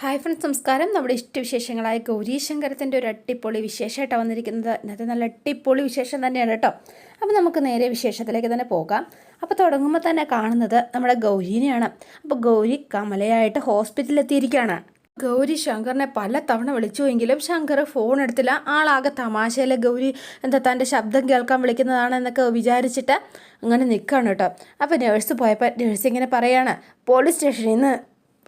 Hi friends നമസ്കാരം. നമ്മുടെ ഇഷ്ടവിശേഷങ്ങളായ ഗൗരീശങ്കരത്തിന്റെ ഒരു അട്ടിപ്പൊളി വിശേഷമായിട്ടാണ് വന്നിരിക്കുന്നത്. ഇന്നത്തെ നല്ല അട്ടിപ്പൊളി വിശേഷം തന്നെയാണ് കേട്ടോ. അപ്പോൾ നമുക്ക് നേരെ വിശേഷത്തിലേക്ക് തന്നെ പോകാം. അപ്പോൾ തുടങ്ങുമ്പോൾ തന്നെ കാണുന്നത് നമ്മുടെ ഗൗരീനെയാണ്. അപ്പോൾ ഗൗരി കമലയായിട്ട് ഹോസ്പിറ്റലിൽ എത്തിയിരിക്കുകയാണ് ഗൗരി ശങ്കറിനെ പല തവണ വിളിച്ചുവെങ്കിലും ശങ്കർ ഫോൺ എടുത്തില്ല. ആളാകെ തമാശയിലെ ഗൗരി എന്താ തന്റെ ശബ്ദം കേൾക്കാൻ വിളിക്കുന്നതാണ് എന്നൊക്കെ വിചാരിച്ചിട്ട് അങ്ങനെ നിൽക്കുകയാണ് കേട്ടോ. അപ്പോൾ നേഴ്സ് പോയപ്പോൾ നേഴ്സ് ഇങ്ങനെ പറയാണ് പോലീസ് സ്റ്റേഷനിൽ നിന്ന്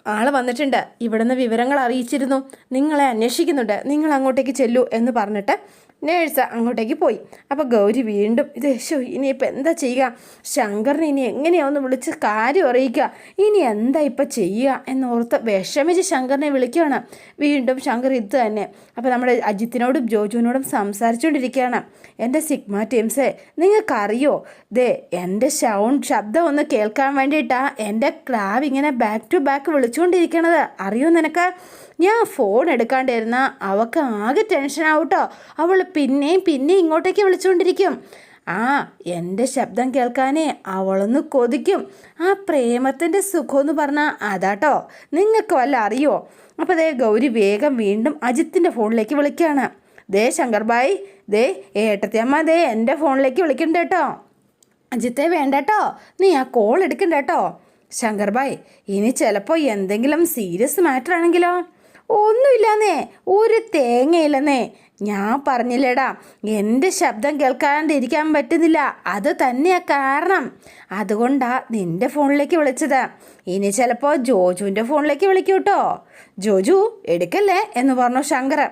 ആൾ വന്നിട്ടുണ്ട്. ഇവിടുന്ന് വിവരങ്ങൾ അറിയിച്ചിരുന്നു. നിങ്ങളെ അന്വേഷിക്കുന്നുണ്ട്. നിങ്ങൾ അങ്ങോട്ടേക്ക് ചെല്ലു എന്ന് പറഞ്ഞിട്ട് നേഴ്സ് അങ്ങോട്ടേക്ക് പോയി. അപ്പോൾ ഗൗരി വീണ്ടും ഇത് ശോ ഇനിയിപ്പോൾ എന്താ ചെയ്യുക? ശങ്കറിനെ ഇനി എങ്ങനെയാവെന്ന് വിളിച്ച് കാര്യം അറിയിക്കുക. ഇനി എന്താ ഇപ്പം ചെയ്യുക എന്നോർത്ത് വിഷമിച്ച് ശങ്കറിനെ വിളിക്കുകയാണ്. വീണ്ടും ശങ്കർ ഇത് തന്നെ. അപ്പോൾ നമ്മുടെ അജിത്തിനോടും ജോജുവിനോടും സംസാരിച്ചുകൊണ്ടിരിക്കുകയാണ്. എന്റെ സിഗ്മ ടീംസേ നിങ്ങൾക്കറിയോ? ദേ എന്റെ സൗണ്ട് ശബ്ദം ഒന്ന് കേൾക്കാൻ വേണ്ടിയിട്ടാണ് എന്റെ ക്ലാവ് ഇങ്ങനെ ബാക്ക് ടു ബാക്ക് വിളിച്ചുകൊണ്ടിരിക്കണത്. അറിയോ നിനക്ക്? ഞാൻ ഫോൺ എടുക്കാണ്ടിരുന്ന അവൾക്ക് ആകെ ടെൻഷനാവും കേട്ടോ അവൾ പിന്നെയും പിന്നെയും ഇങ്ങോട്ടേക്ക് വിളിച്ചുകൊണ്ടിരിക്കും. ആ എന്റെ ശബ്ദം കേൾക്കാനേ അവളൊന്ന് കൊതിക്കും. ആ പ്രേമത്തിന്റെ സുഖമെന്ന് പറഞ്ഞാൽ അതാട്ടോ. നിങ്ങൾക്ക് വല്ല അറിയോ? അപ്പോൾ ദേ ഗൗരി വേഗം വീണ്ടും അജിത്തിന്റെ ഫോണിലേക്ക് വിളിക്കുകയാണ് ദേ ശങ്കർ ബായ് ദേ ഏട്ടത്തിയമ്മ ദേ എന്റെ ഫോണിലേക്ക് വിളിക്കണ്ട കേട്ടോ. അജിത്തെ വേണ്ട കേട്ടോ. നീ ആ കോൾ എടുക്കണ്ട കേട്ടോ. ശങ്കർ ബായ് ഇനി ചിലപ്പോൾ എന്തെങ്കിലും സീരിയസ് മാറ്റർ ആണെങ്കിലോ? ഒന്നുമില്ലെന്നേ ഒരു തേങ്ങയില്ലെന്നേ. ഞാൻ പറഞ്ഞില്ലേടാ എന്റെ ശബ്ദം കേൾക്കാണ്ടിരിക്കാൻ പറ്റുന്നില്ല. അത് തന്നെയാ കാരണം. അതുകൊണ്ടാ നിന്റെ ഫോണിലേക്ക് വിളിച്ചത്. ഇനി ചിലപ്പോൾ ജോജുവിന്റെ ഫോണിലേക്ക് വിളിക്കൂ കേട്ടോ. ജോജു എടുക്കല്ലേ എന്ന് പറഞ്ഞു ശങ്കർ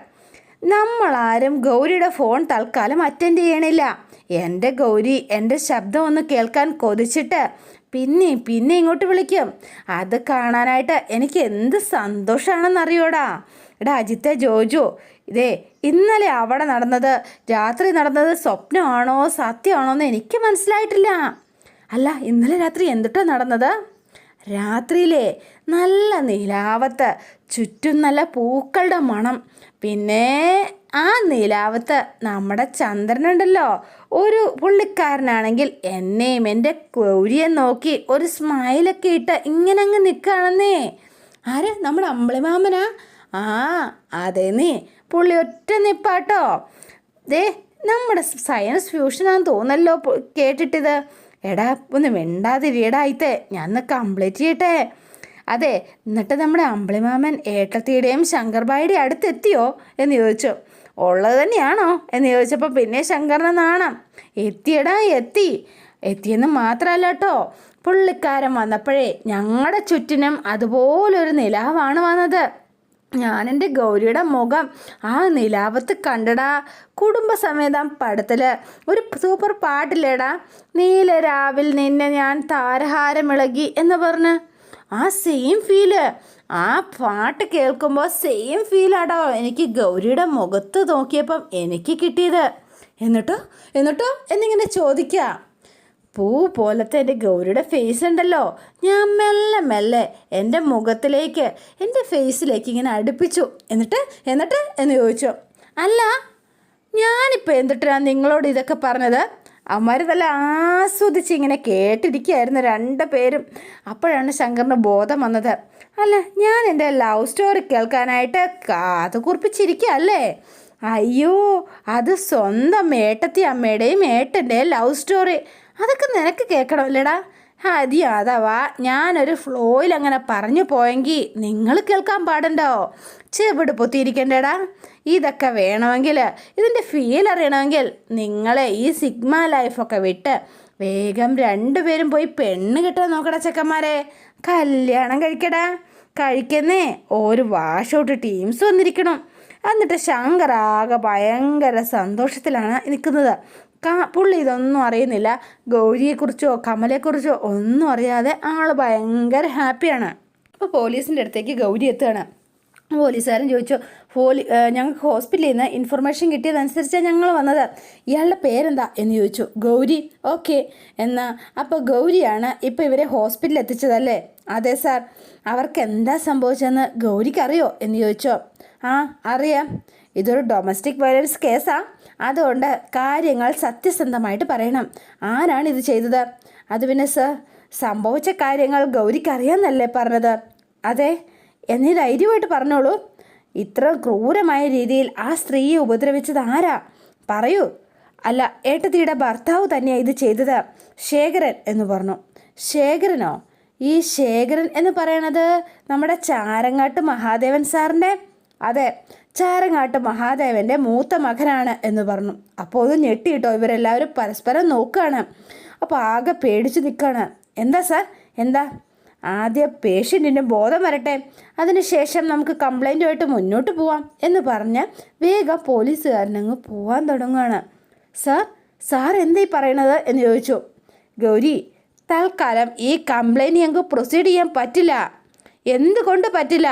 നമ്മളാരും ഗൗരിയുടെ ഫോൺ തൽക്കാലം അറ്റൻഡ് ചെയ്യണില്ല. എന്റെ ഗൗരി എന്റെ ശബ്ദം ഒന്ന് കേൾക്കാൻ കൊതിച്ചിട്ട് പിന്നെ പിന്നെ ഇങ്ങോട്ട് വിളിക്കും. അത് കാണാനായിട്ട് എനിക്ക് എന്ത് സന്തോഷമാണെന്നറിയോടാ എടാ അജിത്തെ ജോജു ഇതേ ഇന്നലെ അവിടെ നടന്നത് രാത്രി നടന്നത് സ്വപ്നമാണോ സത്യമാണോ എന്ന് എനിക്ക് മനസ്സിലായിട്ടില്ല. അല്ല ഇന്നലെ രാത്രി എന്തിട്ടാ നടന്നത്? രാത്രിയിലെ നല്ല നീലാവത്ത് ചുറ്റും നല്ല പൂക്കളുടെ മണം. പിന്നെ ആ നിലാവത്ത് നമ്മുടെ ചന്ദ്രനുണ്ടല്ലോ. ഒരു പുള്ളിക്കാരനാണെങ്കിൽ എന്നെയും എന്റെ ഗൗരിയെ നോക്കി ഒരു സ്മൈലൊക്കെ ഇട്ട് ഇങ്ങനെ അങ്ങ് നിൽക്കുകയാണെന്നേ. ആര്? നമ്മുടെ അമ്പിളിമാമനാ ആ അതെ നീ. പുള്ളി ഒറ്റ നിപ്പാട്ടോ. ദേ നമ്മുടെ സയൻസ് ഫ്യൂഷനാന്ന് തോന്നല്ലോ കേട്ടിട്ടിത്. എടാ ഒന്ന് മിണ്ടാതിരിയടാ ആയിത്തെ ഞാൻ കംപ്ലീറ്റ് ചെയ്യട്ടെ. അതെ എന്നിട്ട് നമ്മുടെ അമ്പിളിമാമൻ ഏട്ടത്തിയുടെയും ശങ്കർബായിയുടെയും അടുത്തെത്തിയോ എന്ന് ചോദിച്ചു. ഉള്ളത് തന്നെയാണോ? എന്ന് ചോദിച്ചപ്പോൾ പിന്നെ ശങ്കറിന് നാണം. എത്തിയടാ എത്തി. എത്തിയെന്ന് മാത്രമല്ല കേട്ടോ പുള്ളിക്കാരൻ വന്നപ്പോഴേ ഞങ്ങളുടെ ചുറ്റിനും അതുപോലൊരു നിലാവാണ് വന്നത്. ഞാനെന്റെ ഗൗരിയുടെ മുഖം ആ നിലാവത്ത് കണ്ടടാ. കുടുംബസമേതം പടത്തിൽ ഒരു സൂപ്പർ പാട്ടില്ലേടാ. നീല രാവിൽ നിന്നെ ഞാൻ താരഹാരമിളകി എന്ന് പറഞ്ഞ്. ആ സെയിം ഫീൽ ആ പാട്ട് കേൾക്കുമ്പോൾ സെയിം ഫീലാടോ എനിക്ക് ഗൗരിയുടെ മുഖത്ത് നോക്കിയപ്പം എനിക്ക് കിട്ടിയത്. എന്നിട്ടോ? എന്നിട്ടോ? എന്നിങ്ങനെ ചോദിക്കുക പൂ പോലത്തെ എന്റെ ഗൗരിയുടെ ഫേസ് ഉണ്ടല്ലോ. ഞാൻ മെല്ലെ മെല്ലെ എന്റെ മുഖത്തിലേക്ക് എന്റെ ഫേസിലേക്ക് ഇങ്ങനെ അടുപ്പിച്ചു. എന്നിട്ട്? എന്നിട്ട്? എന്ന് ചോദിച്ചു. അല്ല ഞാനിപ്പോൾ എന്തിട്ടാണ് നിങ്ങളോട് ഇതൊക്കെ പറഞ്ഞത്? അമ്മമാർ നല്ല ആസ്വദിച്ച് ഇങ്ങനെ കേട്ടിരിക്കുകയായിരുന്നു രണ്ട് പേരും അപ്പോഴാണ് ശങ്കറിന് ബോധം വന്നത്. അല്ല ഞാൻ എന്റെ ലവ് സ്റ്റോറി കേൾക്കാനായിട്ട് കാത് കുറിപ്പിച്ചിരിക്കുകയല്ലേ അയ്യോ അത് സ്വന്തം ഏട്ടത്തി അമ്മയുടെയും ഏട്ടന്റെയും ലവ് സ്റ്റോറി അതൊക്കെ നിനക്ക് കേൾക്കണമല്ലേടാ? അതി അഥവാ ഞാനൊരു ഫ്ലോയിൽ അങ്ങനെ പറഞ്ഞു പോയെങ്കിൽ നിങ്ങൾ കേൾക്കാൻ പാടുണ്ടോ? ചെവിട് പൊത്തിയിരിക്കണ്ടേടാ. ഇതൊക്കെ വേണമെങ്കിൽ ഇതിന്റെ ഫീൽ അറിയണമെങ്കിൽ നിങ്ങളെ ഈ സിഗ്മ ലൈഫൊക്കെ വിട്ട് വേഗം രണ്ടുപേരും പോയി പെണ്ണ് കിട്ടാൻ നോക്കടാ ചെക്കന്മാരെ. കല്യാണം കഴിക്കടാ. കഴിക്കുന്നേ. ഒരു വാഷൗട്ട് ടീംസ് വന്നിരിക്കണം. എന്നിട്ട് ശങ്കർ ആകെ ഭയങ്കര സന്തോഷത്തിലാണ് നിൽക്കുന്നത്. കാ പുള്ളി ഇതൊന്നും അറിയുന്നില്ല. ഗൗരിയെക്കുറിച്ചോ കമലയെക്കുറിച്ചോ ഒന്നും അറിയാതെ ആൾ ഭയങ്കര ഹാപ്പിയാണ്. അപ്പോൾ പോലീസിന്റെ അടുത്തേക്ക് ഗൗരി എത്തുകയാണ്. പോലീസുകാരൻ ചോദിച്ചു പോലീ ഞങ്ങൾക്ക് ഹോസ്പിറ്റലിൽ നിന്ന് ഇൻഫർമേഷൻ കിട്ടിയതനുസരിച്ചാണ് ഞങ്ങൾ വന്നത്? ഇയാളുടെ പേരെന്താ എന്ന് ചോദിച്ചു ഗൗരി. ഓക്കെ എന്നാ അപ്പോൾ ഗൗരിയാണ് ഇപ്പോൾ ഇവരെ ഹോസ്പിറ്റലിൽ എത്തിച്ചതല്ലേ? അതെ സാർ അവർക്ക് എന്താ സംഭവിച്ചതെന്ന് ഗൗരിക്കറിയോ? എന്ന് ചോദിച്ചോ ആ അറിയാം. ഇതൊരു ഡൊമസ്റ്റിക് വയലൻസ് കേസാ അതുകൊണ്ട് കാര്യങ്ങൾ സത്യസന്ധമായിട്ട് പറയണം. ആരാണ് ഇത് ചെയ്തത്? അത് പിന്നെ സർ സംഭവിച്ച കാര്യങ്ങൾ ഗൗരിക്കറിയാമെന്നല്ലേ പറഞ്ഞത്? അതെ. എന്നീ ധൈര്യമായിട്ട് പറഞ്ഞോളൂ. ഇത്ര ക്രൂരമായ രീതിയിൽ ആ സ്ത്രീയെ ഉപദ്രവിച്ചത് ആരാ? പറയൂ. അല്ല ഏട്ടത്തിയുടെ ഭർത്താവ് തന്നെയാണ് ഇത് ചെയ്തത്. ശേഖരൻ എന്ന് പറഞ്ഞു. ശേഖരനോ? ഈ ശേഖരൻ എന്ന് പറയണത് നമ്മുടെ ചാരങ്ങാട്ട് മഹാദേവൻ സാറിന്റെ? അതെ ചാരങ്ങാട്ട് മഹാദേവന്റെ മൂത്ത മകനാണ് എന്ന് പറഞ്ഞു. അപ്പോൾ ഒന്ന് ഞെട്ടിയിട്ടോ ഇവരെല്ലാവരും പരസ്പരം നോക്കുകയാണ് അപ്പോൾ ആകെ പേടിച്ച് നിൽക്കുകയാണ് എന്താ സാർ? എന്താ? ആദ്യം പേഷ്യന്റിന് ബോധം വരട്ടെ. അതിനുശേഷം നമുക്ക് കംപ്ലൈന്റുമായിട്ട് മുന്നോട്ട് പോവാം എന്ന് പറഞ്ഞ് വേഗം പോലീസുകാരനങ്ങ് പോവാൻ തുടങ്ങുകയാണ് സാർ സാർ എന്താ ഈ പറയണത്? എന്ന് ചോദിച്ചു. ഗൗരി തൽക്കാലം ഈ കംപ്ലൈന്റ് ഞങ്ങൾക്ക് പ്രൊസീഡ് ചെയ്യാൻ പറ്റില്ല. എന്തുകൊണ്ട് പറ്റില്ല?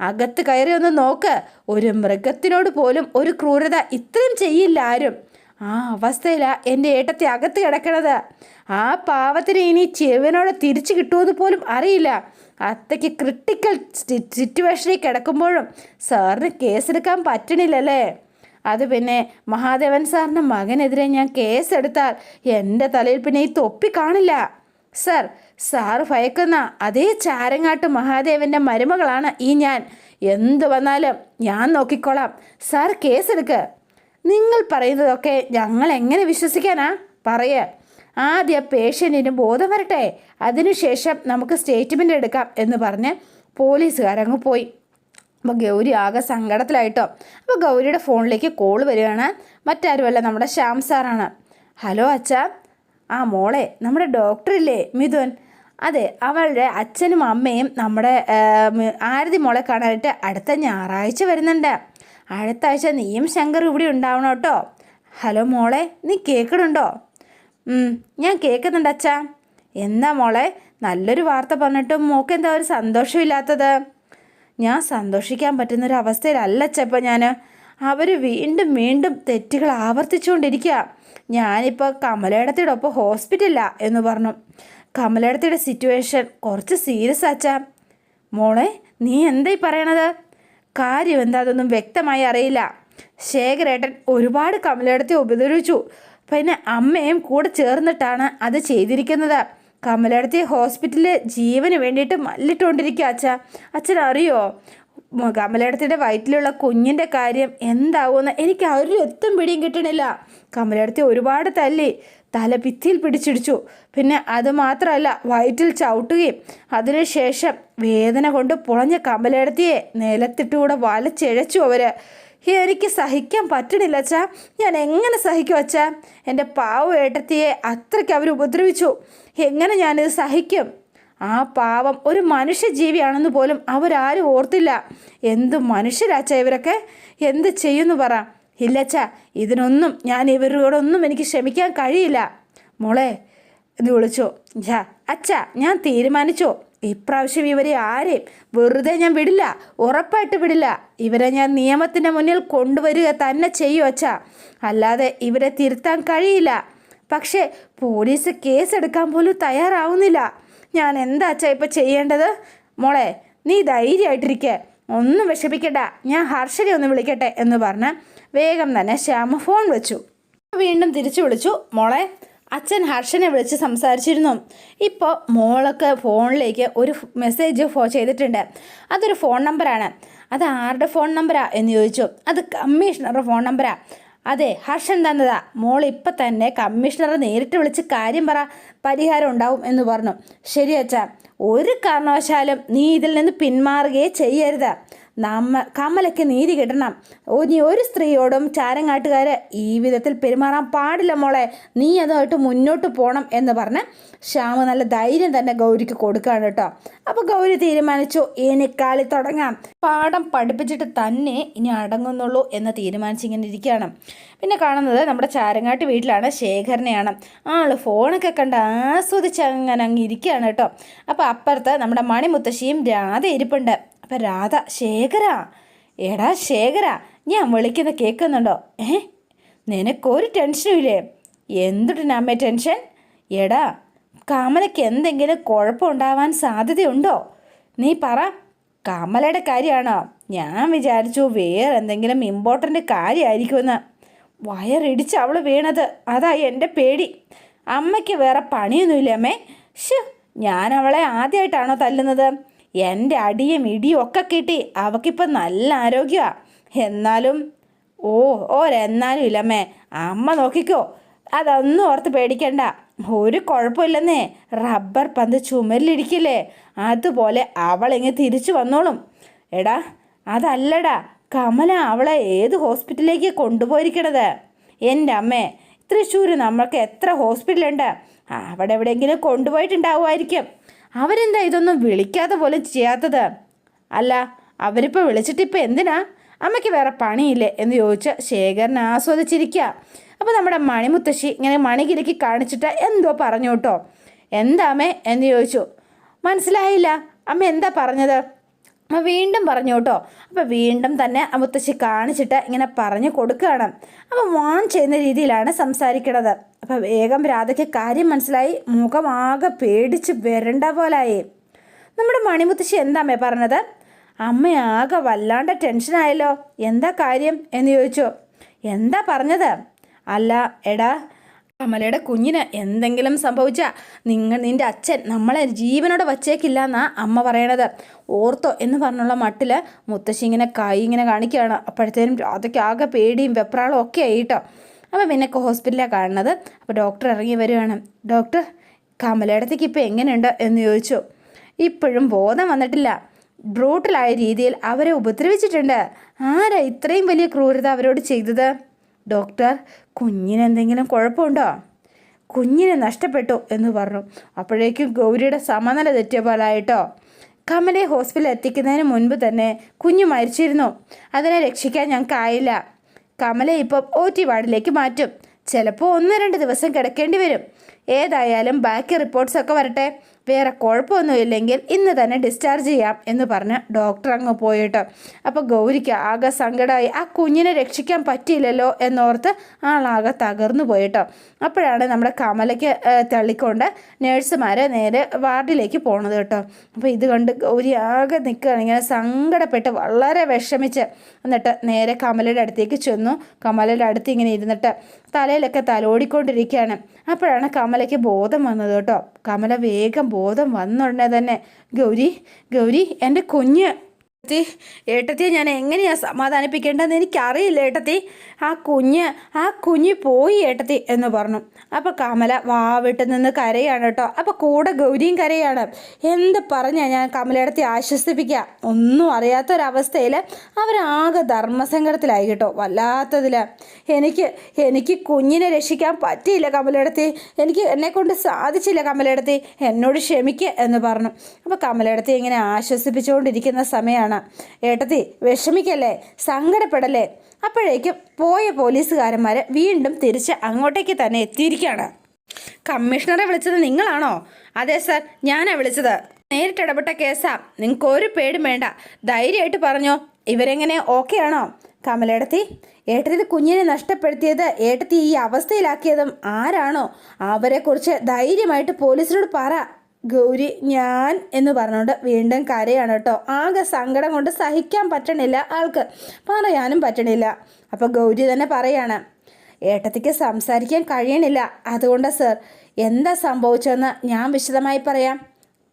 അകത്ത് കയറി ഒന്ന് നോക്ക്. ഒരു മൃഗത്തിനോട് പോലും ഒരു ക്രൂരത ഇത്രയും ചെയ്യില്ല ആരും. ആ അവസ്ഥയിലാ എന്റെ ഏട്ടത്തെ അകത്ത് കിടക്കണത്. ആ പാവത്തിന് ഇനി ചെവനോട് തിരിച്ചു കിട്ടുമെന്ന് പോലും അറിയില്ല. അത്തയ്ക്ക് ക്രിട്ടിക്കൽ സിറ്റുവേഷനിൽ കിടക്കുമ്പോഴും സാറിന് കേസെടുക്കാൻ പറ്റണില്ലല്ലേ? അത് പിന്നെ മഹാദേവൻ സാറിന്റെ മകനെതിരെ ഞാൻ കേസെടുത്താൽ എന്റെ തലയിൽ പിന്നെ ഈ തൊപ്പി കാണില്ല. സർ സാർ ഭയക്കുന്ന അതേ ചാരങ്ങാട്ട് മഹാദേവന്റെ മരുമകളാണ് ഈ ഞാൻ. എന്ത് വന്നാലും ഞാൻ നോക്കിക്കോളാം. സാർ കേസെടുക്ക്. നിങ്ങൾ പറയുന്നതൊക്കെ ഞങ്ങൾ എങ്ങനെ വിശ്വസിക്കാനാ? പറയ. ആദ്യം പേഷ്യന്റിന് ബോധം വരട്ടെ. അതിനുശേഷം നമുക്ക് സ്റ്റേറ്റ്മെന്റ് എടുക്കാം എന്ന് പറഞ്ഞ് പോലീസുകാരങ്ങ് പോയി. അപ്പോൾ ഗൗരി ആകെ സങ്കടത്തിലായിട്ടോ. അപ്പോൾ ഗൗരിയുടെ ഫോണിലേക്ക് കോൾ വരികയാണ്. മറ്റാരുമല്ല നമ്മുടെ ശ്യാം സാറാണ്. ഹലോ അച്ഛ. ആ മോളെ നമ്മുടെ ഡോക്ടറില്ലേ മിഥുൻ? അതെ അവളുടെ അച്ഛനും അമ്മയും നമ്മുടെ ആരതി മോളെ കാണാനായിട്ട് അടുത്ത ഞായറാഴ്ച വരുന്നുണ്ട്. അടുത്ത ആഴ്ച നീയും ശങ്കർ ഇവിടെ ഉണ്ടാവണം കേട്ടോ. ഹലോ മോളെ നീ കേൾക്കണുണ്ടോ ഞാൻ കേൾക്കുന്നുണ്ട് അച്ഛാ. എന്താ മോളെ നല്ലൊരു വാർത്ത പറഞ്ഞിട്ടും മോക്ക് എന്താ ഒരു സന്തോഷമില്ലാത്തത്? ഞാൻ സന്തോഷിക്കാൻ പറ്റുന്നൊരു അവസ്ഥയിലല്ല അച്ഛപ്പം ഞാൻ അവർ വീണ്ടും വീണ്ടും തെറ്റുകൾ ആവർത്തിച്ചുകൊണ്ടിരിക്കുക ഞാനിപ്പോൾ കമലയിടത്തിയുടെ ഒപ്പം ഹോസ്പിറ്റലില്ല എന്ന് പറഞ്ഞു. കമലയിടത്തിയുടെ സിറ്റുവേഷൻ കുറച്ച് സീരിയസ് ആച്ചാ. മോളെ നീ എന്തായി പറയണത്? കാര്യം എന്താ അതൊന്നും വ്യക്തമായി അറിയില്ല. ശേഖരേട്ടൻ ഒരുപാട് കമലയിടത്തെ ഉപദ്രവിച്ചു. പിന്നെ അമ്മയും കൂടെ ചേർന്നിട്ടാണ് അത് ചെയ്തിരിക്കുന്നത്. കമലയിടത്തെ ഹോസ്പിറ്റലിൽ ജീവന് വേണ്ടിയിട്ട് മല്ലിട്ടുകൊണ്ടിരിക്കുക അച്ഛ. അച്ഛൻ അറിയോ കമലയിടത്തിന്റെ വയറ്റിലുള്ള കുഞ്ഞിന്റെ കാര്യം എന്താവുമെന്ന് എനിക്ക് ഒരു എത്തും പിടിയും കിട്ടണില്ല. കമലയിടത്തെ ഒരുപാട് തല്ലി. തല ഭിത്തിയിൽ പിടിച്ചിടിച്ചു. പിന്നെ അത് മാത്രമല്ല വയറ്റിൽ ചവിട്ടുകയും അതിനുശേഷം വേദന കൊണ്ട് പുളഞ്ഞ കമലെടുത്തിയെ നിലത്തിട്ടുകൂടെ വലച്ചിഴച്ചു അവർ എനിക്ക് സഹിക്കാൻ പറ്റണില്ല അച്ഛാ. ഞാൻ എങ്ങനെ സഹിക്കും അച്ഛാ? എന്റെ പാവ ഏട്ടത്തിയെ അത്രയ്ക്ക് അവർ ഉപദ്രവിച്ചു. എങ്ങനെ ഞാനിത് സഹിക്കും? ആ പാവം ഒരു മനുഷ്യജീവിയാണെന്ന് പോലും അവരാരും ഓർത്തില്ല. എന്ത് മനുഷ്യരാച്ച ഇവരൊക്കെ? എന്ത് ചെയ്യുന്നു പറ. ഇല്ലച്ച ഇതിനൊന്നും ഞാൻ ഇവരോടൊന്നും എനിക്ക് ക്ഷമിക്കാൻ കഴിയില്ല. മോളെ എന്ന് വിളിച്ചോ. ജാ അച്ഛ ഞാൻ തീരുമാനിച്ചോ. ഇപ്രാവശ്യം ഇവരെ ആരെയും വെറുതെ ഞാൻ വിടില്ല ഉറപ്പായിട്ട് വിടില്ല. ഇവരെ ഞാൻ നിയമത്തിന്റെ മുന്നിൽ കൊണ്ടുവരിക തന്നെ ചെയ്യും അച്ഛ. അല്ലാതെ ഇവരെ തിരുത്താൻ കഴിയില്ല. പക്ഷേ പോലീസ് കേസെടുക്കാൻ പോലും തയ്യാറാവുന്നില്ല. ഞാൻ എന്താ അച്ഛ ഇപ്പം ചെയ്യേണ്ടത്? മോളെ നീ ധൈര്യമായിട്ടിരിക്കേ. ഒന്നും വിഷമിക്കണ്ട. ഞാൻ ഹർഷനെ ഒന്ന് വിളിക്കട്ടെ എന്ന് പറഞ്ഞ് വേഗം തന്നെ ശ്യാമ ഫോൺ വെച്ചു. വീണ്ടും തിരിച്ചു വിളിച്ചു. മോളെ അച്ഛൻ ഹർഷനെ വിളിച്ച് സംസാരിച്ചിരുന്നു. ഇപ്പോൾ മോളൊക്കെ ഫോണിലേക്ക് ഒരു മെസ്സേജ് ഫോ ചെയ്തിട്ടുണ്ട്. അതൊരു ഫോൺ നമ്പറാണ്. അത് ആരുടെ ഫോൺ നമ്പരാ എന്ന് ചോദിച്ചു. അത് കമ്മീഷണറുടെ ഫോൺ നമ്പരാ അതെ ഹർഷൻ തന്നതാ. മോൾ ഇപ്പം തന്നെ കമ്മീഷണറെ നേരിട്ട് വിളിച്ച് കാര്യം പറ പരിഹാരം ഉണ്ടാവും എന്ന് പറഞ്ഞു. ശരി അച്ഛാ. ഒരു കാരണവശാലും നീ ഇതിൽ നിന്ന് പിന്മാറുകയേ ചെയ്യരുത്. നമ്മ കമലയ്ക്ക് നീതി കിട്ടണം. നീ ഒരു സ്ത്രീയോടും ചാരങ്ങാട്ടുകാർ ഈ വിധത്തിൽ പെരുമാറാൻ പാടില്ല മോളെ. നീ അതുമായിട്ട് മുന്നോട്ട് പോകണം എന്ന് പറഞ്ഞ് ശ്യാമ നല്ല ധൈര്യം തന്നെ ഗൗരിക്ക് കൊടുക്കുകയാണ് കേട്ടോ. അപ്പോൾ ഗൗരി തീരുമാനിച്ചു ഇനി കളി തുടങ്ങാം. പാഠം പഠിപ്പിച്ചിട്ട് തന്നെ ഇനി അടങ്ങുന്നുള്ളൂ എന്ന് തീരുമാനിച്ചിങ്ങനെ ഇരിക്കുകയാണ്. പിന്നെ കാണുന്നത് നമ്മുടെ ചാരങ്ങാട്ട് വീട്ടിലാണ് ശേഖരനെയാണ്. ആൾ ഫോണൊക്കെ കണ്ട് ആസ്വദിച്ച് അങ്ങനെ അങ്ങ് ഇരിക്കുകയാണ് കേട്ടോ. അപ്പോൾ അപ്പുറത്ത് നമ്മുടെ മണിമുത്തശ്ശിയും രാധ ഇരിപ്പുണ്ട്. അപ്പം രാധ ശേഖര. എടാ ശേഖര ഞാൻ വിളിക്കുന്ന കേൾക്കുന്നുണ്ടോ? ഏ? നിനക്കൊരു ടെൻഷനും ഇല്ലേ? എന്തുട്ടിനമ്മേ ടെൻഷൻ? എടാ കമലയ്ക്ക് എന്തെങ്കിലും കുഴപ്പമുണ്ടാവാൻ സാധ്യതയുണ്ടോ? നീ പറ. കമലയുടെ കാര്യമാണോ? ഞാൻ വിചാരിച്ചു വേറെ എന്തെങ്കിലും ഇമ്പോർട്ടന്റ് കാര്യമായിരിക്കുമെന്ന്. വയറിടിച്ച് അവൾ വീണത്. അതായി എന്റെ പേടി. അമ്മയ്ക്ക് വേറെ പണിയൊന്നുമില്ല അമ്മേ? ഷ് ഞാൻ അവളെ ആദ്യമായിട്ടാണോ തല്ലുന്നത്? എന്റെ അടിയും ഇടിയും ഒക്കെ കിട്ടി. അവക്കിപ്പോൾ നല്ല ആരോഗ്യമാണ് എന്നാലും ഓ ഓരെന്നാലും ഇല്ലമ്മേ. അമ്മ നോക്കിക്കോ. അതൊന്നും ഓർത്ത് പേടിക്കണ്ട. ഒരു കുഴപ്പമില്ലെന്നേ. റബ്ബർ പന്ത് ചുമരിലിരിക്കില്ലേ? അതുപോലെ അവളിങ്ങ് തിരിച്ചു വന്നോളും. എടാ അതല്ലടാ. കമല അവളെ ഏത് ഹോസ്പിറ്റലിലേക്ക് കൊണ്ടുപോയിരിക്കണത്? എന്റെ അമ്മേ തൃശ്ശൂർ നമ്മൾക്ക് എത്ര ഹോസ്പിറ്റലുണ്ട്? അവിടെ എവിടെയെങ്കിലും കൊണ്ടുപോയിട്ടുണ്ടാവുമായിരിക്കും. അവരെന്താ ഇതൊന്നും വിളിക്കാതെ പോലും ചെയ്യാത്തത്? അല്ല അവരിപ്പോൾ വിളിച്ചിട്ടിപ്പോൾ എന്തിനാ? അമ്മയ്ക്ക് വേറെ പണിയില്ലേ എന്ന് ചോദിച്ച് ശേഖരൻ ആസ്വദിച്ചിരിക്കുക അപ്പോൾ നമ്മുടെ മണിമുത്തശ്ശി ഇങ്ങനെ മണികിലേക്ക് കാണിച്ചിട്ട് എന്തോ പറഞ്ഞു കേട്ടോ. എന്താമേ എന്ന് ചോദിച്ചു. മനസ്സിലായില്ല. അമ്മ എന്താ പറഞ്ഞത്? അമ്മ വീണ്ടും പറഞ്ഞു കേട്ടോ അപ്പോൾ വീണ്ടും തന്നെ മുത്തശ്ശി കാണിച്ചിട്ട് ഇങ്ങനെ പറഞ്ഞു കൊടുക്കുകയാണ്. അപ്പോൾ വാൺ ചെയ്യുന്ന രീതിയിലാണ് സംസാരിക്കണത്. അപ്പോൾ വേഗം രാധയ്ക്ക് കാര്യം മനസ്സിലായി. മുഖമാകെ പേടിച്ച് വരണ്ട പോലായി. നമ്മുടെ മണിമുത്തശ്ശി എന്താമ്മേ പറഞ്ഞത്? അമ്മയാകെ വല്ലാണ്ട് ടെൻഷനായല്ലോ എന്താ കാര്യം എന്ന് ചോദിച്ചു. എന്താ പറഞ്ഞത്? അല്ല എടാ കമലയുടെ കുഞ്ഞിന് എന്തെങ്കിലും സംഭവിച്ചാൽ നിങ്ങൾ നിന്റെ അച്ഛൻ നമ്മളെ ജീവനോടെ വച്ചേക്കില്ല എന്നാ അമ്മ പറയണത്. ഓർത്തോ എന്ന് പറഞ്ഞുള്ള മട്ടിൽ മുത്തശ്ശി ഇങ്ങനെ കൈ ഇങ്ങനെ കാണിക്കുകയാണ് അപ്പോഴത്തേനും അതൊക്കെ ആകെ പേടിയും വെപ്രാളും ഒക്കെ ആയിട്ടോ. അപ്പോൾ പിന്നെ ഹോസ്പിറ്റലിലാണ് കാണുന്നത്. അപ്പോൾ ഡോക്ടർ ഇറങ്ങി വരികയാണ്. ഡോക്ടർ കമലയിടത്തേക്ക് ഇപ്പോൾ എങ്ങനെയുണ്ട്? എന്ന് ചോദിച്ചു. ഇപ്പോഴും ബോധം വന്നിട്ടില്ല. ബ്രൂട്ടലായ രീതിയിൽ അവരെ ഉപദ്രവിച്ചിട്ടുണ്ട്. ആരാ ഇത്രയും വലിയ ക്രൂരത അവരോട് ചെയ്തത്? ഡോക്ടർ കുഞ്ഞിനെന്തെങ്കിലും കുഴപ്പമുണ്ടോ? കുഞ്ഞിനെ നഷ്ടപ്പെട്ടു എന്ന് പറഞ്ഞു. അപ്പോഴേക്കും ഗൗരിയുടെ സമനില തെറ്റിയ പോലായിട്ടോ? കമലെ ഹോസ്പിറ്റലിൽ എത്തിക്കുന്നതിന് മുൻപ് തന്നെ കുഞ്ഞു മരിച്ചിരുന്നു. അതിനെ രക്ഷിക്കാൻ ഞങ്ങൾക്കായില്ല കമലെ ഇപ്പം ഒ ടി വാർഡിലേക്ക് മാറ്റും. ചിലപ്പോൾ ഒന്ന് രണ്ട് ദിവസം കിടക്കേണ്ടി വരും. ഏതായാലും ബാക്കി റിപ്പോർട്ട്സൊക്കെ വരട്ടെ. വേറെ കുഴപ്പമൊന്നുമില്ലെങ്കിൽ ഇന്ന് തന്നെ ഡിസ്ചാർജ് ചെയ്യാം എന്ന് പറഞ്ഞ് ഡോക്ടർ അങ്ങ് പോയിട്ട്. അപ്പോൾ ഗൗരിക്ക് ആകെ സങ്കടമായി ആ കുഞ്ഞിനെ രക്ഷിക്കാൻ പറ്റിയില്ലല്ലോ എന്നോർത്ത് ആളാകെ തകർന്നു പോയിട്ടോ. അപ്പോഴാണ് നമ്മുടെ കമലയ്ക്ക് തള്ളിക്കൊണ്ട് നേഴ്സുമാർ നേരെ വാർഡിലേക്ക് പോണത് കേട്ടോ. അപ്പോൾ ഇത് കണ്ട് ഗൗരി ആകെ നിൽക്കുകയാണ് ഇങ്ങനെ സങ്കടപ്പെട്ട് വളരെ വിഷമിച്ച്. എന്നിട്ട് നേരെ കമലയുടെ അടുത്തേക്ക് ചെന്നു. കമലയുടെ അടുത്ത് ഇങ്ങനെ ഇരുന്നിട്ട് തലയിലൊക്കെ തലോടിക്കൊണ്ടിരിക്കുകയാണ്. അപ്പോഴാണ് കമലയ്ക്ക് ബോധം വന്നത് കേട്ടോ. കമല വേഗം ബോധം വന്നുടനെ തന്നെ ഗൗരി ഗൗരി എന്റെ കുഞ്ഞ് ഏട്ടത്തി ഏട്ടത്തിയെ ഞാൻ എങ്ങനെയാണ് സമാധാനിപ്പിക്കേണ്ടതെന്ന് എനിക്കറിയില്ല ഏട്ടത്തി. ആ കുഞ്ഞ് ആ കുഞ്ഞ് പോയി ഏട്ടത്തി എന്ന് പറഞ്ഞു. അപ്പോൾ കമല വാവിട്ട് നിന്ന് കരയാണ് കേട്ടോ. അപ്പോൾ കൂടെ ഗൗരിയും കരയാണ്. എന്ത് പറഞ്ഞാൽ ഞാൻ കമലയിടത്തി ആശ്വസിപ്പിക്കുക ഒന്നും അറിയാത്തൊരവസ്ഥയിൽ അവരാകെ ധർമ്മസങ്കടത്തിലായി കേട്ടോ വല്ലാത്തതിൽ എനിക്ക് എനിക്ക് കുഞ്ഞിനെ രക്ഷിക്കാൻ പറ്റിയില്ല കമലയിടത്തി എനിക്ക് എന്നെക്കൊണ്ട് സാധിച്ചില്ല കമലയിടത്തി എന്നോട് ക്ഷമിക്കുക എന്ന് പറഞ്ഞു. അപ്പോൾ കമലയിടത്തി ഇങ്ങനെ ആശ്വസിപ്പിച്ചുകൊണ്ടിരിക്കുന്ന സമയമാണ് ഏട്ടത്തി വിഷമിക്കല്ലേ? സങ്കടപ്പെടല്ലേ? അപ്പോഴേക്കും പോയ പോലീസുകാരന്മാർ വീണ്ടും തിരിച്ച് അങ്ങോട്ടേക്ക് തന്നെ എത്തിയിരിക്കുകയാണ് കമ്മീഷണറെ വിളിച്ചത് നിങ്ങളാണോ? അതെ സർ ഞാനാ വിളിച്ചത്. നേരിട്ട് ഇടപെട്ട കേസാ. നിങ്ങൾക്ക് ഒരു പേടും വേണ്ട. ധൈര്യമായിട്ട് പറഞ്ഞോ. ഇവരെങ്ങനെ ഓക്കെ ആണോ? കമലേടത്തി ഏട്ടത്തി കുഞ്ഞിനെ നഷ്ടപ്പെടുത്തിയത് ഏട്ടത്തി ഈ അവസ്ഥയിലാക്കിയതും ആരാണോ? അവരെക്കുറിച്ച് ധൈര്യമായിട്ട് പോലീസിനോട് പറ. ഗൗരി ഞാൻ എന്ന് പറഞ്ഞുകൊണ്ട് വീണ്ടും കരയാണ് കേട്ടോ. ആകെ സങ്കടം കൊണ്ട് സഹിക്കാൻ പറ്റണില്ല ആൾക്ക്. പറയാനും പറ്റണില്ല. അപ്പോൾ ഗൗരി തന്നെ പറയാണ് ഏട്ടത്തിക്ക് സംസാരിക്കാൻ കഴിയണില്ല. അതുകൊണ്ട് സർ എന്താ സംഭവിച്ചതെന്ന് ഞാൻ വിശദമായി പറയാം.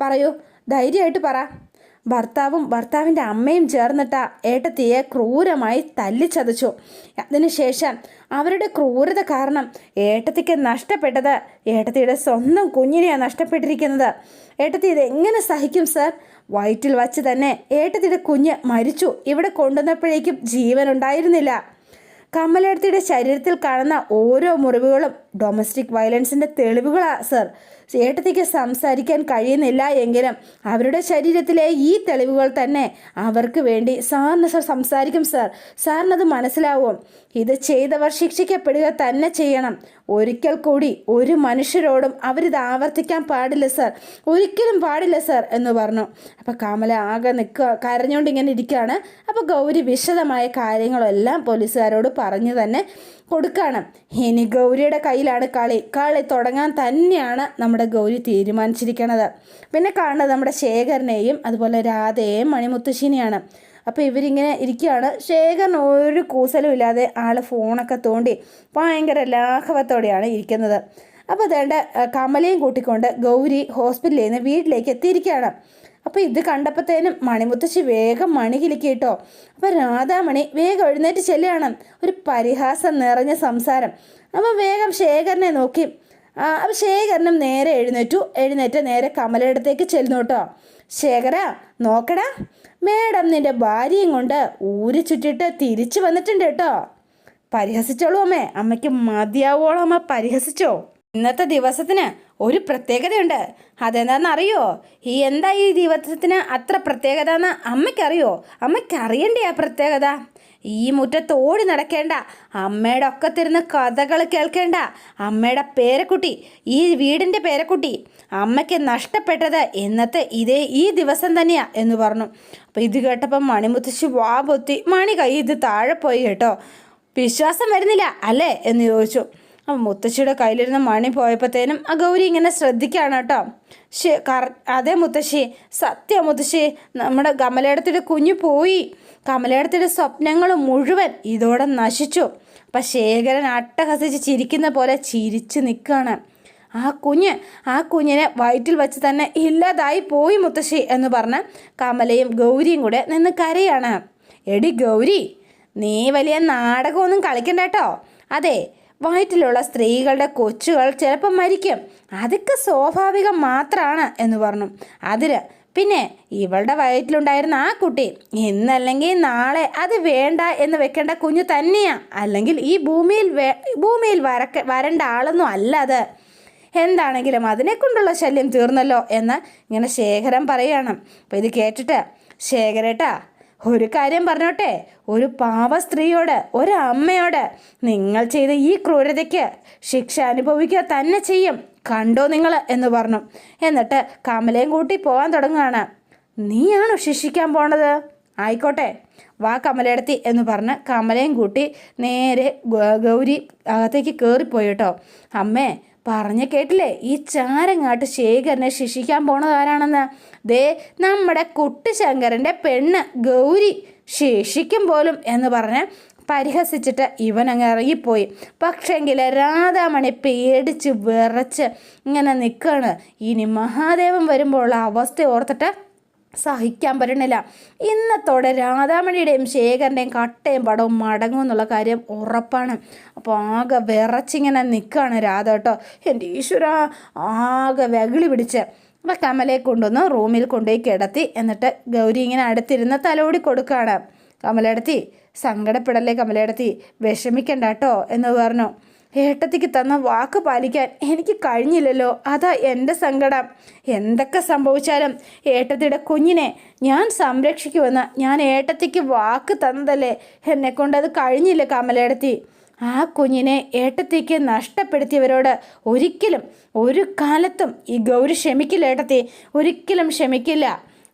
പറയൂ. ധൈര്യമായിട്ട് പറ. ഭർത്താവും ഭർത്താവിന്റെ അമ്മയും ചേർന്നിട്ട ഏട്ടത്തിയെ ക്രൂരമായി തല്ലിച്ചതച്ചു. അതിനുശേഷം അവരുടെ ക്രൂരത കാരണം ഏട്ടത്തിക്ക് നഷ്ടപ്പെട്ടത് ഏട്ടത്തിയുടെ സ്വന്തം കുഞ്ഞിനെയാണ് നഷ്ടപ്പെട്ടിരിക്കുന്നത്. ഏട്ടത്തി ഇത് എങ്ങനെ സഹിക്കും സർ? വയറ്റിൽ വച്ച് തന്നെ ഏട്ടത്തിയുടെ കുഞ്ഞ് മരിച്ചു. ഇവിടെ കൊണ്ടുവന്നപ്പോഴേക്കും ജീവൻ ഉണ്ടായിരുന്നില്ല കമലേടത്തിയുടെ ശരീരത്തിൽ കാണുന്ന ഓരോ മുറിവുകളും ഡൊമസ്റ്റിക് വയലൻസിന്റെ തെളിവുകളാണ് സർ. ചേട്ടത്തിക്ക് സംസാരിക്കാൻ കഴിയുന്നില്ല എങ്കിലും അവരുടെ ശരീരത്തിലെ ഈ തെളിവുകൾ തന്നെ അവർക്ക് വേണ്ടി സാറിന് സാർ സംസാരിക്കും സാർ. സാറിനത് മനസ്സിലാവും. ഇത് ചെയ്തവർ ശിക്ഷിക്കപ്പെടുക തന്നെ ചെയ്യണം. ഒരിക്കൽ കൂടി ഒരു മനുഷ്യരോടും അവരിത് ആവർത്തിക്കാൻ പാടില്ല സാർ. ഒരിക്കലും പാടില്ല സാർ എന്ന് പറഞ്ഞു. അപ്പോൾ കമല ആകെ നിൽക്കുക കരഞ്ഞുകൊണ്ട് ഇങ്ങനെ ഇരിക്കുകയാണ്. അപ്പോൾ ഗൗരി വിശദമായ കാര്യങ്ങളെല്ലാം പോലീസുകാരോട് പറഞ്ഞു തന്നെ കൊടുക്കണം. ഇനി ഗൗരിയുടെ കയ്യിലാണ് കളി. കളി തുടങ്ങാൻ തന്നെയാണ് നമ്മുടെ ഗൗരി തീരുമാനിച്ചിരിക്കണത്. പിന്നെ കാണുന്നത് നമ്മുടെ ശേഖരനെയും അതുപോലെ രാധയെയും മണിമുത്തശ്ശിനെയാണ്. അപ്പോൾ ഇവരിങ്ങനെ ഇരിക്കുകയാണ്. ശേഖരൻ ഒരു കൂസലും ഇല്ലാതെ ആൾ ഫോണൊക്കെ തോണ്ടി ഭയങ്കര ലാഘവത്തോടെയാണ് ഇരിക്കുന്നത്. അപ്പോൾ അതേണ്ട കമലയും കൂട്ടിക്കൊണ്ട് ഗൗരി ഹോസ്പിറ്റലിൽ നിന്ന് വീട്ടിലേക്ക് എത്തിയിരിക്കുകയാണ്. അപ്പോൾ ഇത് കണ്ടപ്പോഴത്തേനും മണിമുത്തശ്ശി വേഗം മണി കിലുക്കി കേട്ടോ. അപ്പോൾ രാധാമണി വേഗം എഴുന്നേറ്റ് ചെല്ലുകയാണ്. ഒരു പരിഹാസം നിറഞ്ഞ സംസാരം. അപ്പോൾ വേഗം ശേഖരനെ നോക്കി. ആ, അപ്പോൾ ശേഖരനും നേരെ എഴുന്നേറ്റു. എഴുന്നേറ്റ് നേരെ കമലയിടത്തേക്ക് ചെല്ലുന്നു കേട്ടോ. ശേഖര നോക്കടാ. മേഡം നിന്റെ ഭാര്യയും കൊണ്ട് ഊര് ചുറ്റിട്ട് തിരിച്ചു വന്നിട്ടുണ്ട് കേട്ടോ. പരിഹസിച്ചോളൂ അമ്മേ. അമ്മയ്ക്ക് മതിയാവോളം അമ്മ പരിഹസിച്ചോ? ഇന്നത്തെ ദിവസത്തിന് ഒരു പ്രത്യേകതയുണ്ട്. അതെന്താണെന്നറിയോ ഈ എന്താ ഈ ദിവസത്തിന് അത്ര പ്രത്യേകത എന്ന് അമ്മയ്ക്കറിയോ? അമ്മയ്ക്ക് അറിയണ്ടേ ആ പ്രത്യേകത? ഈ മുറ്റത്ത് ഓടി നടക്കേണ്ട. അമ്മയുടെ ഒക്കത്തിരുന്ന് കഥകൾ കേൾക്കേണ്ട. അമ്മയുടെ പേരക്കുട്ടി ഈ വീടിന്റെ പേരക്കുട്ടി അമ്മയ്ക്ക് നഷ്ടപ്പെട്ടത് ഇന്നത്തെ ഇതേ ഈ ദിവസം തന്നെയാ എന്ന് പറഞ്ഞു. അപ്പോൾ ഇത് കേട്ടപ്പോൾ മണിമുത്തശ്ശി വാ പൊത്തി മണി കൈ ഇത് താഴെ പോയി കേട്ടോ. വിശ്വാസം വരുന്നില്ല അല്ലേ? എന്ന് ചോദിച്ചു. അപ്പം മുത്തശ്ശിയുടെ കയ്യിലിരുന്ന് മണി പോയപ്പോഴത്തേനും ആ ഗൗരി ഇങ്ങനെ ശ്രദ്ധിക്കുകയാണ് കേട്ടോ. ശേ കറ അതേ മുത്തശ്ശി സത്യ മുത്തശ്ശി നമ്മുടെ കമലേടത്തിന്റെ കുഞ്ഞു പോയി. കമലേടത്തിന്റെ സ്വപ്നങ്ങൾ മുഴുവൻ ഇതോടെ നശിച്ചു. അപ്പം ശേഖരൻ അട്ടഹസിച്ച് ചിരിക്കുന്ന പോലെ ചിരിച്ച് നിൽക്കുകയാണ്. ആ കുഞ്ഞ് ആ കുഞ്ഞിനെ വയറ്റിൽ വെച്ച് തന്നെ ഇല്ലാതായി പോയി മുത്തശ്ശി എന്ന് പറഞ്ഞ് കമലയും ഗൗരിയും കൂടെ നിന്ന് കരയാണ്. എടി ഗൗരി നീ വലിയ നാടകമൊന്നും കളിക്കണ്ട കേട്ടോ. അതെ വയറ്റിലുള്ള സ്ത്രീകളുടെ കൊച്ചുകൾ ചിലപ്പോൾ മരിക്കും. അതൊക്കെ സ്വാഭാവികം മാത്രമാണ് എന്ന് പറഞ്ഞു. അതിന് പിന്നെ ഇവളുടെ വയറ്റിലുണ്ടായിരുന്ന ആ കുട്ടി ഇന്നല്ലെങ്കിൽ നാളെ അത് വേണ്ട എന്ന് വെക്കേണ്ട കുഞ്ഞു തന്നെയാ. അല്ലെങ്കിൽ ഈ ഭൂമിയിൽ ഭൂമിയിൽ വരക്ക വരേണ്ട ആളൊന്നും അല്ല അത്. എന്താണെങ്കിലും അതിനെക്കൊണ്ടുള്ള ശല്യം തീർന്നല്ലോ എന്ന് ഇങ്ങനെ ശേഖരം പറയണം. അപ്പോൾ ഇത് കേട്ടിട്ട് ശേഖരേട്ടാ ഒരു കാര്യം പറഞ്ഞോട്ടെ. ഒരു പാവ സ്ത്രീയോട് ഒരു അമ്മയോട് നിങ്ങൾ ചെയ്ത ഈ ക്രൂരതയ്ക്ക് ശിക്ഷ അനുഭവിക്കുക തന്നെ ചെയ്യും. കണ്ടോ നിങ്ങൾ എന്ന് പറഞ്ഞു. എന്നിട്ട് കമലയും കൂട്ടി പോകാൻ തുടങ്ങുകയാണ്. നീയാണോ ശിക്ഷിക്കാൻ പോണത്? ആയിക്കോട്ടെ. വാ കമലയെടുത്തി എന്ന് പറഞ്ഞ് കമലയും കൂട്ടി നേരെ ഗൗരി അകത്തേക്ക് കയറിപ്പോയി കേട്ടോ അമ്മേ പറഞ്ഞ കേട്ടില്ലേ? ഈ ചാരങ്ങാട്ട് ശേഖരനെ ശിക്ഷിക്കാൻ പോണത് ആരാണെന്ന്? ദേ നമ്മുടെ കുട്ടിശങ്കരന്റെ പെണ്ണ് ഗൗരി ശേഷിക്കും പോലും എന്ന് പറഞ്ഞ് പരിഹസിച്ചിട്ട് ഇവൻ അങ്ങ് ഇറങ്ങിപ്പോയി. പക്ഷേങ്കിൽ രാധാമണി പേടിച്ച് വിറച്ച് ഇങ്ങനെ നിൽക്കുകയാണ് ഇനി മഹാദേവൻ വരുമ്പോൾ ഉള്ള അവസ്ഥ ഓർത്തിട്ട് സഹിക്കാൻ പറ്റണില്ല. ഇന്നത്തോടെ രാധാമണിയുടെയും ശേഖരന്റെയും കട്ടയും പടവും മടങ്ങും എന്നുള്ള കാര്യം ഉറപ്പാണ്. അപ്പോൾ ആകെ വിറച്ചിങ്ങനെ നിൽക്കുകയാണ് രാധ കേട്ടോ. എന്റെ ഈശ്വര ആകെ വെകിളി പിടിച്ച്. അപ്പോൾ കമലയെ കൊണ്ടുവന്ന് റൂമിൽ കൊണ്ടുപോയി കിടത്തി. എന്നിട്ട് ഗൗരി ഇങ്ങനെ അടുത്തിരുന്ന് തലോടി കൊടുക്കുകയാണ്. കമലയെടുത്തി സങ്കടപ്പെടല്ലേ കമലയെടുത്തി വിഷമിക്കണ്ട കേട്ടോ എന്ന് പറഞ്ഞു. ഏട്ടത്തിക്ക് തന്ന വാക്ക് പാലിക്കാൻ എനിക്ക് കഴിഞ്ഞില്ലല്ലോ. അതാ എന്റെ സങ്കടം. എന്തൊക്കെ സംഭവിച്ചാലും ഏട്ടത്തിയുടെ കുഞ്ഞിനെ ഞാൻ സംരക്ഷിക്കുമെന്ന് ഞാൻ ഏട്ടത്തിക്ക് വാക്ക് തന്നതല്ലേ? എന്നെക്കൊണ്ട് അത് കഴിഞ്ഞില്ല കമലേടത്തി ആ കുഞ്ഞിനെ ഏട്ടത്തേക്ക് നഷ്ടപ്പെടുത്തിയവരോട് ഒരിക്കലും ഒരു കാലത്തും ഈ ഗൗരി ക്ഷമിക്കില്ല ഏട്ടത്തെ. ഒരിക്കലും ക്ഷമിക്കില്ല.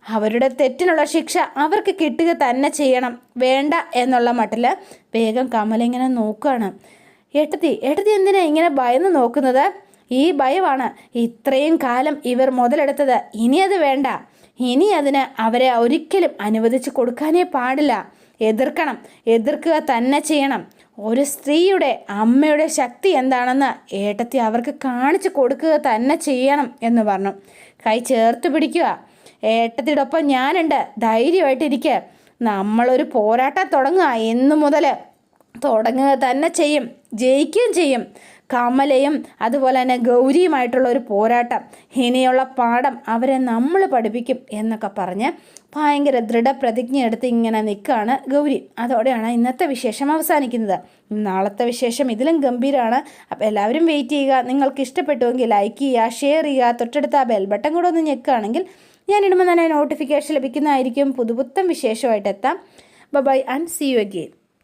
അവരുടെ തെറ്റിനുള്ള ശിക്ഷ അവർക്ക് കിട്ടുക തന്നെ ചെയ്യണം. വേണ്ട എന്നുള്ള മട്ടിൽ വേഗം കമൽ ഇങ്ങനെ നോക്കുകയാണ് ഏട്ടത്തി ഏട്ടത്തി എന്തിനാ ഇങ്ങനെ ഭയന്ന് നോക്കുന്നത്? ഈ ഭയമാണ് ഇത്രയും കാലം ഇവർ മുതലെടുത്തത്. ഇനി അത് വേണ്ട. ഇനി അതിന് അവരെ ഒരിക്കലും അനുവദിച്ച് കൊടുക്കാനേ പാടില്ല. എതിർക്കണം. എതിർക്കുക തന്നെ ചെയ്യണം. ഒരു സ്ത്രീയുടെ അമ്മയുടെ ശക്തി എന്താണെന്ന് ഏട്ടത്തി അവർക്ക് കാണിച്ചു കൊടുക്കുക തന്നെ ചെയ്യണം എന്ന് പറഞ്ഞു. കൈ ചേർത്ത് പിടിക്കുക. ഏട്ടത്തിയുടെ ഞാനുണ്ട്. ധൈര്യമായിട്ടിരിക്കുക നമ്മളൊരു പോരാട്ടം തുടങ്ങുക എന്നു മുതൽ തുടങ്ങുക തന്നെ ചെയ്യും. ജയിക്കുകയും ചെയ്യും. കമലയും അതുപോലെ തന്നെ ഗൗരിയുമായിട്ടുള്ള ഒരു പോരാട്ടം. ഇനിയുള്ള പാഠം അവരെ നമ്മൾ പഠിപ്പിക്കും എന്നൊക്കെ പറഞ്ഞ് ഭയങ്കര ദൃഢപ്രതിജ്ഞ എടുത്ത് ഇങ്ങനെ നിൽക്കുകയാണ് ഗൗരി. അതോടെയാണ് ഇന്നത്തെ വിശേഷം അവസാനിക്കുന്നത്. നാളത്തെ വിശേഷം ഇതിലും ഗംഭീരമാണ് അപ്പോൾ എല്ലാവരും വെയിറ്റ് ചെയ്യുക. നിങ്ങൾക്ക് ഇഷ്ടപ്പെട്ടുവെങ്കിൽ ലൈക്ക് ചെയ്യുക ഷെയർ ചെയ്യുക. തൊട്ടടുത്ത ആ ബെൽ ബട്ടൺ കൂടെ ഒന്ന് ഞെക്കുകയാണെങ്കിൽ ഞാൻ ഇടുമ്പോൾ തന്നെ നോട്ടിഫിക്കേഷൻ ലഭിക്കുന്നതായിരിക്കും. പുതുപുത്തം വിശേഷമായിട്ട് എത്താം. Bye and see you again